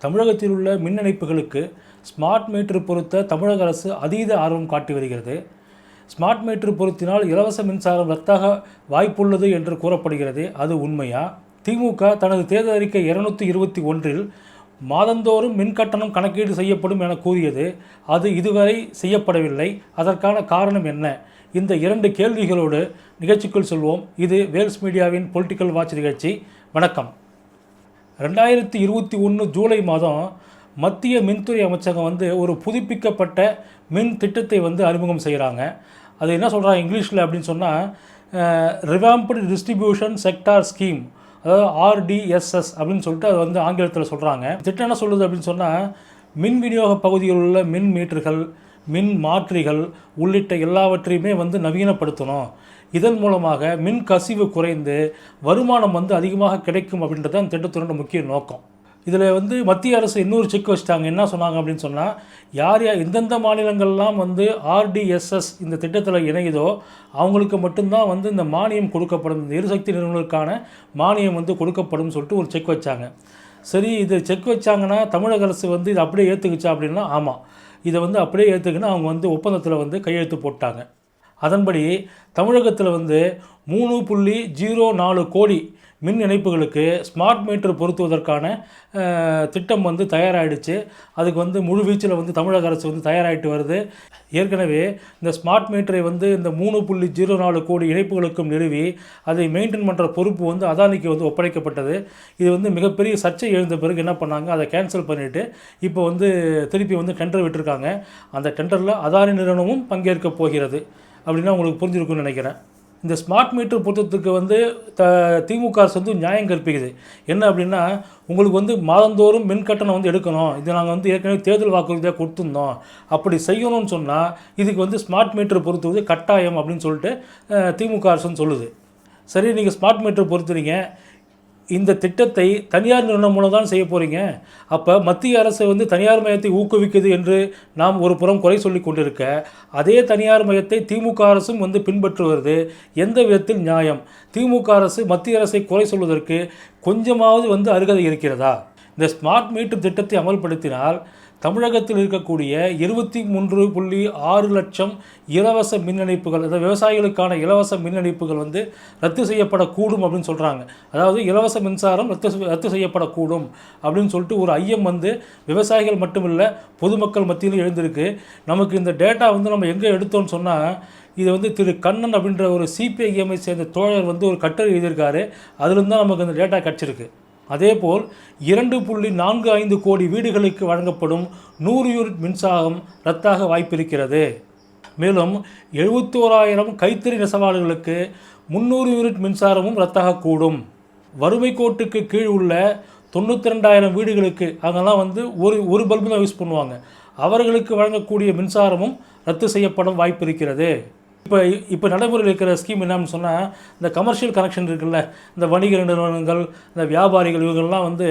தமிழகத்தில் உள்ள மின் இணைப்புகளுக்கு ஸ்மார்ட் மீட்டர் பொருத்த தமிழக அரசு அதீத ஆர்வம் காட்டி வருகிறது. ஸ்மார்ட் மீட்டர் பொருத்தினால் இலவச மின்சாரம் ரத்தாக வாய்ப்புள்ளது என்று கூறப்படுகிறது. அது உண்மையா? திமுக தனது தேர்தல் அறிக்கை இருநூத்தி இருபத்தி ஒன்றில் மாதந்தோறும் மின் கட்டணம் கணக்கீடு செய்யப்படும் என கூறியது. அது இதுவரை செய்யப்படவில்லை. அதற்கான காரணம் என்ன? இந்த இரண்டு கேள்விகளோடு நிகழ்ச்சிக்குள் சொல்வோம். இது வேல்ஸ் மீடியாவின் பொலிட்டிக்கல் வாட்ச் நிகழ்ச்சி. வணக்கம். ரெண்டாயிரத்தி இருபத்தி ஒன்று ஜூலை மாதம் மத்திய மின்துறை அமைச்சகம் வந்து ஒரு புதுப்பிக்கப்பட்ட மின் திட்டத்தை வந்து அறிமுகம் செய்கிறாங்க. அது என்ன சொல்கிறாங்க இங்கிலீஷில் அப்படின்னு சொன்னால் ரிவாம்படு டிஸ்ட்ரிபியூஷன் செக்டார் ஸ்கீம் அதாவது ஆர்டிஎஸ்எஸ் அப்படின்னு சொல்லிட்டு அது வந்து ஆங்கிலத்தில் சொல்கிறாங்க திட்டம் என்ன சொல்லுது அப்படின்னு சொன்னால் மின் விநியோக பகுதியில் உள்ள மின் மீட்டர்கள் மின் மாற்றிகள் உள்ளிட்ட எல்லாவற்றையுமே வந்து நவீனப்படுத்தணும். இதன் மூலமாக மின் கசிவு குறைந்து வருமானம் வந்து அதிகமாக கிடைக்கும் அப்படின்றது அந்த திட்டத்தினோட முக்கிய நோக்கம். இதில் வந்து மத்திய அரசு இன்னொரு செக் வச்சிட்டாங்க. என்ன சொன்னாங்க அப்படின்னு சொன்னால் யார் யார் எந்தெந்த மாநிலங்கள்லாம் வந்து ஆர்டிஎஸ்எஸ் இந்த திட்டத்தில் இணையுதோ அவங்களுக்கு மட்டும்தான் வந்து இந்த மானியம் கொடுக்கப்படும். இந்த எரிசக்தி நிறுவனங்களுக்கான மானியம் வந்து கொடுக்கப்படும் சொல்லிட்டு ஒரு செக் வச்சாங்க. சரி இது செக் வச்சாங்கன்னா தமிழக அரசு வந்து இதை அப்படியே ஏற்றுக்குச்சா அப்படின்னா ஆமாம் இதை வந்து அப்படியே ஏற்றுக்குன்னு அவங்க வந்து ஒப்பந்தத்தில் வந்து கையெழுத்து போட்டாங்க. அதன்படி தமிழகத்தில் வந்து மூணு புள்ளி ஜீரோ நாலு கோடி மின் இணைப்புகளுக்கு ஸ்மார்ட் மீட்டர் பொருத்துவதற்கான திட்டம் வந்து தயாராகிடுச்சு அதுக்கு வந்து முழு வீச்சில் வந்து தமிழக அரசு வந்து தயாராகிட்டு வருது. ஏற்கனவே இந்த ஸ்மார்ட் மீட்டரை வந்து இந்த மூணு புள்ளி ஜீரோ நாலு கோடி இணைப்புகளுக்கும் நிறுவி அதை மெயின்டைன் பண்ணுற பொறுப்பு வந்து அதானிக்கு வந்து ஒப்படைக்கப்பட்டது. இது வந்து மிகப்பெரிய சர்ச்சை எழுந்த பிறகு என்ன பண்ணாங்க அதை கேன்சல் பண்ணிவிட்டு இப்போ வந்து திருப்பி வந்து டெண்டர் விட்டுருக்காங்க. அந்த டெண்டரில் அதானி நிறுவனமும் பங்கேற்க போகிறது. அப்படின்னா உங்களுக்கு புரிஞ்சிருக்கும்னு நினைக்கிறேன். இந்த ஸ்மார்ட் மீட்டர் பொருத்தத்துக்கு வந்து த திமுக அரசு வந்து நியாயம் கற்பிக்குது. என்ன அப்படின்னா உங்களுக்கு வந்து மாதந்தோறும் மின் கட்டணம் வந்து எடுக்கணும். இது நாங்கள் வந்து ஏற்கனவே தேர்தல் வாக்குறுதியாக கொடுத்துருந்தோம். அப்படி செய்யணும்னு சொன்னால் இதுக்கு வந்து ஸ்மார்ட் மீட்டர் பொருத்துவது கட்டாயம் அப்படின்னு சொல்லிட்டு திமுக அரசுன்னு சொல்லுது. சரி நீங்கள் ஸ்மார்ட் மீட்டர் பொறுத்துறீங்க இந்த திட்டத்தை தனியார் நிறுவனம் மூலம் தான் செய்ய போகிறீங்க அப்போ மத்திய அரசு வந்து தனியார் மையத்தை ஊக்குவிக்குது என்று நாம் ஒரு புறம் குறை சொல்லி கொண்டிருக்க அதே தனியார் மையத்தை திமுக அரசும் வந்து பின்பற்று வருது எந்த விதத்தில் நியாயம்? திமுக அரசு மத்திய அரசை குறை சொல்வதற்கு கொஞ்சமாவது வந்து அருகதை இருக்கிறதா? இந்த ஸ்மார்ட் மீட்டர் திட்டத்தை அமல்படுத்தினால் தமிழகத்தில் இருக்கக்கூடிய இருபத்தி மூன்று புள்ளி ஆறு லட்சம் இலவச மின் இணைப்புகள் அதாவது விவசாயிகளுக்கான இலவச மின் இணைப்புகள் வந்து ரத்து செய்யப்படக்கூடும் அப்படின்னு சொல்கிறாங்க அதாவது இலவச மின்சாரம் ரத்து செய்- ரத்து செய்யப்படக்கூடும் அப்படின்னு சொல்லிட்டு ஒரு ஐயம் வந்து விவசாயிகள் மட்டுமில்லை பொதுமக்கள் மத்தியிலும் எழுந்திருக்கு. நமக்கு இந்த டேட்டா வந்து நம்ம எங்கே எடுத்தோம்னு சொன்னால் இது வந்து திரு கண்ணன் அப்படின்ற ஒரு சிபிஐஎம்ஐ சேர்ந்த தோழர் வந்து ஒரு கட்டுரை எழுதியிருக்காரு. அதுலேருந்து தான் நமக்கு அந்த டேட்டா கிடச்சிருக்கு. அதேபோல் இரண்டு புள்ளி நான்கு ஐந்து கோடி வீடுகளுக்கு வழங்கப்படும் நூறு யூனிட் மின்சாரம் ரத்தாக வாய்ப்பிருக்கிறது. மேலும் எழுபத்தோராயிரம் கைத்தறி நெசவாளர்களுக்கு முந்நூறு யூனிட் மின்சாரமும் ரத்தாகக்கூடும் வறுமை கோட்டுக்கு கீழ் உள்ள தொண்ணூற்றி ரெண்டாயிரம் வீடுகளுக்கு அங்கெல்லாம் வந்து ஒரு ஒரு பல்பு தான் யூஸ் பண்ணுவாங்க. அவர்களுக்கு வழங்கக்கூடிய மின்சாரமும் ரத்து செய்யப்படும் வாய்ப்பு இருக்கிறது இப்போ இப்போ நடைமுறையில் இருக்கிற ஸ்கீம் என்னன்னு சொன்னால் இந்த கமர்ஷியல் கனெக்ஷன் இருக்குல்ல இந்த வணிக நிறுவனங்கள் இந்த வியாபாரிகள் இவங்கெல்லாம் வந்து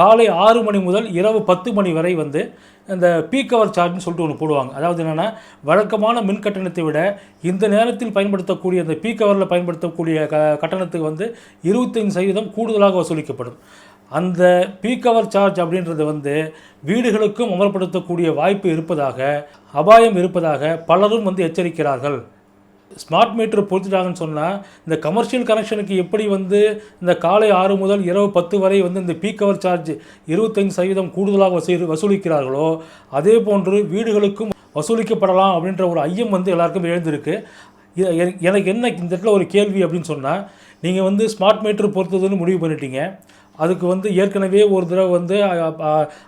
காலை ஆறு மணி முதல் இரவு பத்து மணி வரை வந்து இந்த பீக் அவர் சார்ஜ்னு சொல்லிட்டு ஒன்று போடுவாங்க. அதாவது என்னென்னா வழக்கமான மின் கட்டணத்தை விட இந்த நேரத்தில் பயன்படுத்தக்கூடிய அந்த பீக் ஹவரில் பயன்படுத்தக்கூடிய க கட்டணத்துக்கு வந்து இருபத்தைந்து சதவீதம் கூடுதலாக வசூலிக்கப்படும். அந்த பீக் ஹவர் சார்ஜ் அப்படின்றது வந்து வீடுகளுக்கும் அமல்படுத்தக்கூடிய வாய்ப்பு இருப்பதாக அபாயம் இருப்பதாக பலரும் வந்து எச்சரிக்கிறார்கள். ஸ்மார்ட் மீட்டர் பொருத்திட்டாங்கன்னு சொன்னால் இந்த கமர்ஷியல் கனெக்ஷனுக்கு எப்படி வந்து இந்த காலை ஆறு முதல் இரவு பத்து வரை வந்து இந்த பீக் கவர் சார்ஜ் இருபத்தஞ்சு சதவீதம் கூடுதலாக வசூல் வசூலிக்கிறார்களோ அதே போன்று வீடுகளுக்கும் வசூலிக்கப்படலாம் அப்படின்ற ஒரு ஐயம் வந்து எல்லாருக்கும் எழுந்திருக்கு. எ- எனக்கு என்ன இந்த இடத்துல ஒரு கேள்வி அப்படின்னு சொன்னால் நீங்கள் வந்து ஸ்மார்ட் மீட்டர் பொறுத்ததுன்னு முடிவு பண்ணிட்டீங்க. அதுக்கு வந்து ஏற்கனவே ஒரு தடவை வந்து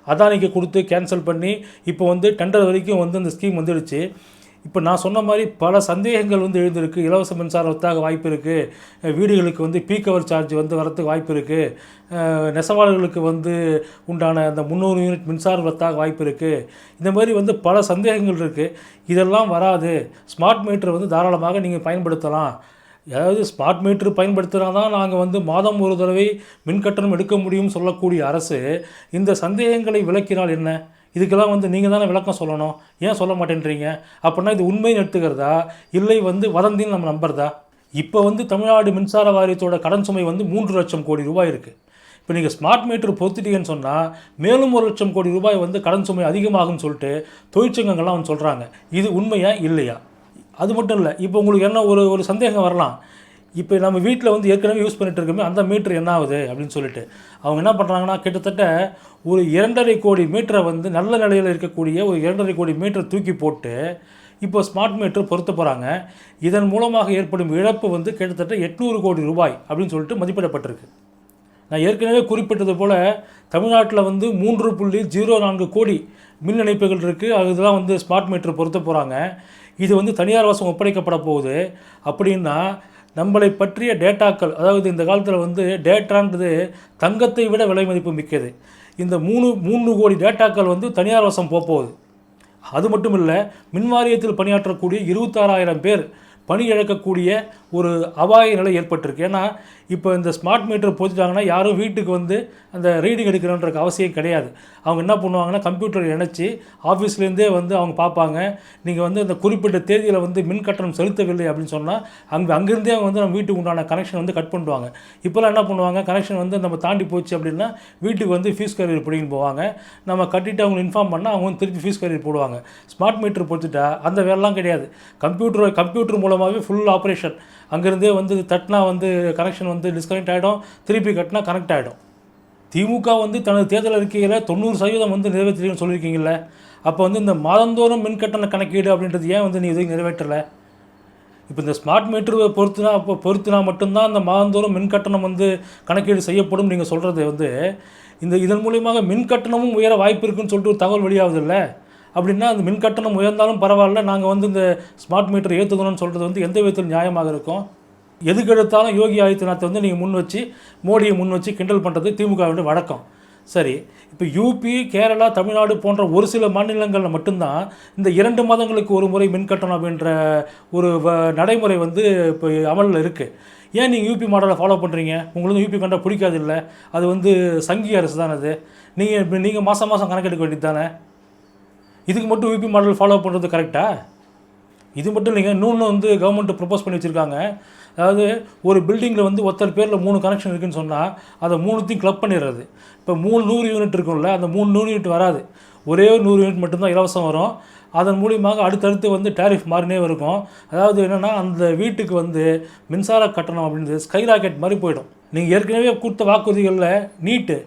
அதானிக்கு கொடுத்து கேன்சல் பண்ணி இப்போ வந்து டெண்டர் வரைக்கும் வந்து அந்த ஸ்கீம் வந்துடுச்சு. இப்போ நான் சொன்ன மாதிரி பல சந்தேகங்கள் வந்து எழுந்திருக்கு. இலவச மின்சாரம் வாய்ப்பு இருக்குது வீடுகளுக்கு வந்து பீக்கவர் சார்ஜ் வந்து வரத்துக்கு வாய்ப்பு இருக்குது நெசவாளர்களுக்கு வந்து உண்டான அந்த முந்நூறு யூனிட் மின்சாரம் வரத்தாக வாய்ப்பு இருக்குது இந்த மாதிரி வந்து பல சந்தேகங்கள் இருக்குது இதெல்லாம் வராது. ஸ்மார்ட் மீட்டர் வந்து தாராளமாக நீங்கள் பயன்படுத்தலாம். அதாவது ஸ்மார்ட் மீட்டர் பயன்படுத்தினா தான் நாங்கள் வந்து மாதம் ஒரு தடவை மின் கட்டணம் எடுக்க முடியும்னு சொல்லக்கூடிய அரசு இந்த சந்தேகங்களை விளக்கினால் என்ன? இதுக்கெல்லாம் வந்து நீங்கள் தானே விளக்கம் சொல்லணும். ஏன் சொல்ல மாட்டேன்றீங்க? அப்படின்னா இது உண்மைன்னு எடுத்துக்கிறதா இல்லை வந்து வதந்தின்னு நம்ம நம்புறதா? இப்போ வந்து தமிழ்நாடு மின்சார வாரியத்தோட கடன் சுமை வந்து மூன்று லட்சம் கோடி ரூபாய் இருக்குது இப்போ நீங்கள் ஸ்மார்ட் மீட்டர் பொறுத்துட்டீங்கன்னு சொன்னால் மேலும் ஒரு லட்சம் கோடி ரூபாய் வந்து கடன் சுமை அதிகமாகும்னு சொல்லிட்டு தொழிற்சங்கங்கள்லாம் வந்து சொல்கிறாங்க இது உண்மையா இல்லையா? அது மட்டும் இல்லை இப்போ உங்களுக்கு என்ன ஒரு ஒரு சந்தேகம் வரலாம். இப்போ நம்ம வீட்டில் வந்து ஏற்கனவே யூஸ் பண்ணிட்டு இருக்கோமே அந்த மீட்ரு என்ன ஆகுது அப்படின்னு சொல்லிட்டு. அவங்க என்ன பண்ணுறாங்கன்னா கிட்டத்தட்ட ஒரு இரண்டரை கோடி மீட்டரை வந்து நல்ல நிலையில் இருக்கக்கூடிய ஒரு இரண்டரை கோடி மீட்டரை தூக்கி போட்டு இப்போ ஸ்மார்ட் மீட்டர் பொருத்த போகிறாங்க இதன் மூலமாக ஏற்படும் இழப்பு வந்து கிட்டத்தட்ட எட்நூறு கோடி ரூபாய் அப்படின்னு சொல்லிட்டு மதிப்பிடப்பட்டிருக்கு. நான் ஏற்கனவே குறிப்பிட்டது போல் தமிழ்நாட்டில் வந்து மூன்று புள்ளி ஜீரோ நான்கு கோடி மின் இணைப்புகள் இருக்குது அதுதான் வந்து ஸ்மார்ட் மீட்டர் பொருத்த போகிறாங்க இது வந்து தனியார் வாசம் ஒப்படைக்கப்பட போகுது. அப்படின்னா நம்மளை பற்றிய டேட்டாக்கள் அதாவது இந்த காலத்தில் வந்து டேட்டான்றது தங்கத்தை விட விலை மதிப்பு மிக்கது. இந்த மூணு மூணு கோடி டேட்டாக்கள் வந்து தனியார் வசம் போக போகுது அது மட்டும் இல்லை மின் வாரியத்தில் பணியாற்றக்கூடிய இருபத்தாறாயிரம் பேர் பணி இழக்கக்கூடிய ஒரு அபாய நிலை ஏற்பட்டிருக்கு. ஏன்னா இப்போ இந்த ஸ்மார்ட் மீட்டர் போச்சுட்டாங்கன்னா யாரும் வீட்டுக்கு வந்து அந்த ரீடிங் எடுக்கணுன்ற அவசியம் கிடையாது. அவங்க என்ன பண்ணுவாங்கன்னா கம்ப்யூட்டர் இணைச்சி ஆஃபீஸ்லேருந்தே வந்து அவங்க பார்ப்பாங்க. நீங்கள் வந்து அந்த குறிப்பிட்ட தேதியில் வந்து மின் கட்டணம் செலுத்தவில்லை அப்படின்னு சொன்னால் அங்கே அங்கேருந்தே அவங்க வந்து நம்ம வீட்டுக்கு உண்டான கனெக்ஷன் வந்து கட் பண்ணுவாங்க. இப்போல்லாம் என்ன பண்ணுவாங்க கனெக்ஷன் வந்து நம்ம தாண்டி போச்சு அப்படின்னா வீட்டுக்கு வந்து ஃபீஸ் கரியர் பிடிங்கின்னு போவாங்க. நம்ம கட்டிட்டு அவங்க இன்ஃபார்ம் பண்ணால் அவங்க வந்து திருப்பி ஃபீஸ் கரியர் போடுவாங்க. ஸ்மார்ட் மீட்டர் பொறுத்துட்டா அந்த வேலைலாம் கிடையாது. கம்ப்யூட்டர் கம்ப்யூட்டர் மூலமாகவே ஃபுல் ஆப்ரேஷன் அங்கேருந்தே வந்து தட்டினா வந்து கனெக்ஷன் வந்து டிஸ்கனெக்ட் ஆகிடும் திருப்பி கட்டினா கனெக்ட் ஆகிடும் திமுக வந்து தனது தேர்தல் அறிக்கையில் தொண்ணூறு சதவீதம் வந்து நிறைவேற்றிருக்குன்னு சொல்லியிருக்கீங்கல்ல. அப்போ வந்து இந்த மாதந்தோறும் மின் கட்டண கணக்கீடு அப்படின்றது ஏன் வந்து நீ எதுவும் நிறைவேற்றலை? இப்போ இந்த ஸ்மார்ட் மீட்டர் பொறுத்துனா அப்போ பொறுத்துனா மட்டும்தான் இந்த மாதந்தோறும் மின் கட்டணம் வந்து கணக்கீடு செய்யப்படும் நீங்கள் சொல்கிறது வந்து இந்த இதன் மூலியமாக மின் கட்டணமும் உயர வாய்ப்பு இருக்குன்னு சொல்லிட்டு ஒரு தகவல் வெளியாகுது இல்லை? அப்படின்னா அந்த மின் கட்டணம் உயர்ந்தாலும் பரவாயில்ல. நாங்கள் வந்து இந்த ஸ்மார்ட் மீட்டர் ஏற்றுக்கணும்னு சொல்கிறது வந்து எந்த விதத்தில் நியாயமாக இருக்கும். எதுக்கு எடுத்தாலும் யோகி ஆதித்யநாத்தை வந்து நீங்கள் முன் வச்சு மோடியை முன் வச்சு கிண்டல் பண்ணுறது திமுகவுடைய வழக்கம். சரி இப்போ யூபி கேரளா தமிழ்நாடு போன்ற ஒரு சில மாநிலங்களில் மட்டும்தான் இந்த இரண்டு மாதங்களுக்கு ஒரு முறை மின் கட்டணம் அப்படின்ற ஒரு வ- நடைமுறை வந்து இப்போ அமலில் இருக்குது ஏன் நீங்கள் யூபி மாடலை ஃபாலோ பண்ணுறீங்க உங்களுக்கு யூபி கண்டா பிடிக்காது இல்லை. அது வந்து சங்கி அரசு தானே அது நீங்கள் நீங்கள் மாதம் மாதம் கணக்கெடுக்க வேண்டியது தானே? இதுக்கு மட்டும் யூபி மாடல் ஃபாலோ பண்ணுறது கரெக்டாக இது மட்டும் இல்லைங்க இன்னொன்று வந்து கவர்மெண்ட் ப்ரப்போஸ் பண்ணி வச்சுருக்காங்க. அதாவது ஒரு பில்டிங்கில் வந்து ஒருத்தர் பேரில் மூணு கனெக்ஷன் இருக்குன்னு சொன்னால் அதை மூணுத்தையும் கிளப் பண்ணிடுறது. இப்போ மூணு நூறு யூனிட் இருக்கும்ல அந்த மூணு நூறு யூனிட் வராது. ஒரே ஒரு நூறு யூனிட் மட்டும்தான் இலவசம் வரும். அதன் மூலியமாக அடுத்தடுத்து வந்து டேரிஃப் மாறினே இருக்கும். அதாவது என்னென்னா அந்த வீட்டுக்கு வந்து மின்சார கட்டணம் அப்படின்றது ஸ்கை ராக்கெட் மாதிரி போயிடும். நீங்கள் ஏற்கனவே கொடுத்த வாக்குறுதிகளில் நீட்டு.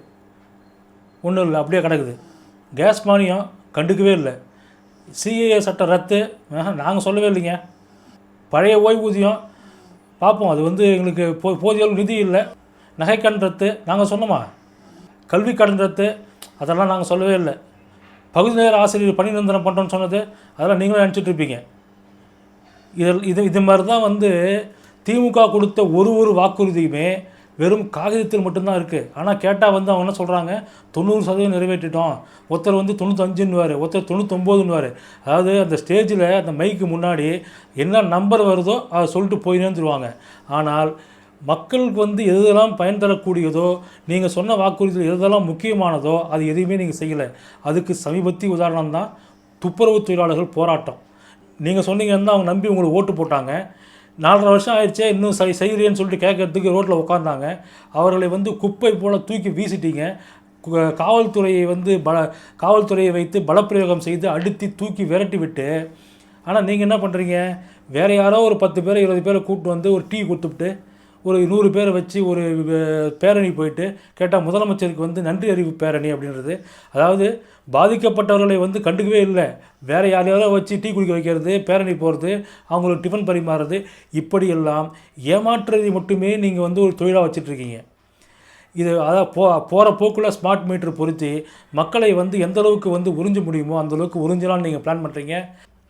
ஒன்றும் இல்லை அப்படியே கிடக்குது. கேஸ் மானியம் கண்டுக்கவே இல்லை. சிஏஏ சட்டம் ரத்து. நாங்கள் சொல்லவே இல்லைங்க. பழைய ஓய்வூதியம் பார்ப்போம் அது வந்து எங்களுக்கு போ போதிய அளவு நிதி இல்லை. நகைக்கடன் ரத்து நாங்கள் சொன்னோமா? கல்வி கடன் ரத்து அதெல்லாம் நாங்கள் சொல்லவே இல்லை. பகுதி நேர ஆசிரியர் பணி நிரந்தரம் பண்ணுறோன்னு சொன்னது அதெல்லாம் நீங்களும் நினச்சிட்டு இருப்பீங்க. இதில் இது இது மாதிரி தான் வந்து திமுக கொடுத்த ஒரு ஒரு வாக்குறுதியுமே வெறும் காகிதத்தில் மட்டும்தான் இருக்குது ஆனால் கேட்டால் வந்து அவங்க என்ன சொல்கிறாங்க தொண்ணூறு சதவீதம் நிறைவேற்றிட்டோம். ஒருத்தர் வந்து தொண்ணூத்தஞ்சுன்னுவார் ஒருத்தர் தொண்ணூத்தொம்போதுன்னுவார். அதாவது அந்த ஸ்டேஜில் அந்த மைக்கு முன்னாடி என்ன நம்பர் வருதோ அதை சொல்லிட்டு போயினேன்னு சொல்லுவாங்க ஆனால் மக்களுக்கு வந்து எதெல்லாம் பயன் தரக்கூடியதோ நீங்கள் சொன்ன வாக்குறுதியில் எதெல்லாம் முக்கியமானதோ அது எதையுமே நீங்கள் செய்யலை. அதுக்கு சமீபத்திய உதாரணம் தான் துப்புரவு தொழிலாளர்கள் போராட்டம். நீங்கள் சொன்னீங்கன்னா அவங்க நம்பி உங்களுக்கு ஓட்டு போட்டாங்க. நாலரை வருஷம் ஆயிடுச்சே இன்னும் சரி செய்கிறேன்னு சொல்லிட்டு கேட்கறதுக்கு ரோட்டில் உட்காந்தாங்க அவர்களை வந்து குப்பை போல் தூக்கி வீசிட்டீங்க. கு- காவல்துறையை வந்து பல காவல்துறையை வைத்து பலப்பிரயோகம் செய்து அழுத்தி தூக்கி விரட்டி விட்டு ஆனால் நீங்கள் என்ன பண்ணுறீங்க வேறு யாரோ ஒரு பத்து பேரை இருபது பேரை கூப்பிட்டு வந்து ஒரு டீ கொடுத்துட்டு ஒரு நூறு பேரை வச்சு ஒரு பேரணி போயிட்டு கேட்டால் முதலமைச்சருக்கு வந்து நன்றி அறிவு பேரணி அப்படின்றது. அதாவது பாதிக்கப்பட்டவர்களை வந்து கண்டுக்கவே இல்லை. வேறு யாரையாரோ வச்சு டீ குடிக்க வைக்கிறது பேரணி போகிறது அவங்களுக்கு டிஃபன் பரிமாறுறது இப்படியெல்லாம் ஏமாற்றுறதை மட்டுமே நீங்கள் வந்து ஒரு தொழிலாக வச்சிட்ருக்கீங்க. இது அதாவது போ போகிற போக்குள்ள ஸ்மார்ட் மீட்டர் பொருத்தி மக்களை வந்து எந்த அளவுக்கு வந்து உறிஞ்ச முடியுமோ அந்தளவுக்கு அளவுக்கு நீங்கள் பிளான் பண்ணுறீங்க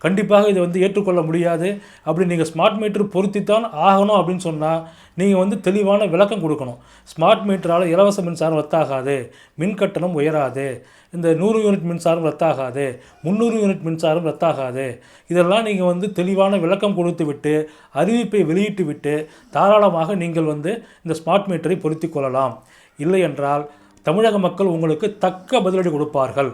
கண்டிப்பாக இதை வந்து ஏற்றுக்கொள்ள முடியாது. அப்படி நீங்கள் ஸ்மார்ட் மீட்டர் பொருத்தித்தான் ஆகணும் அப்படின்னு சொன்னால் நீங்கள் வந்து தெளிவான விளக்கம் கொடுக்கணும். ஸ்மார்ட் மீட்டரால் இலவச மின்சாரம் ரத்தாகாது. மின் கட்டணம் உயராது. இந்த நூறு யூனிட் மின்சாரம் ரத்தாகாது. முந்நூறு யூனிட் மின்சாரம் ரத்தாகாது. இதெல்லாம் நீங்கள் வந்து தெளிவான விளக்கம் கொடுத்து விட்டு அறிவிப்பை வெளியிட்டு விட்டு தாராளமாக நீங்கள் வந்து இந்த ஸ்மார்ட் மீட்டரை பொருத்தி கொள்ளலாம். இல்லை என்றால் தமிழக மக்கள் உங்களுக்கு தக்க பதிலடி கொடுப்பார்கள்.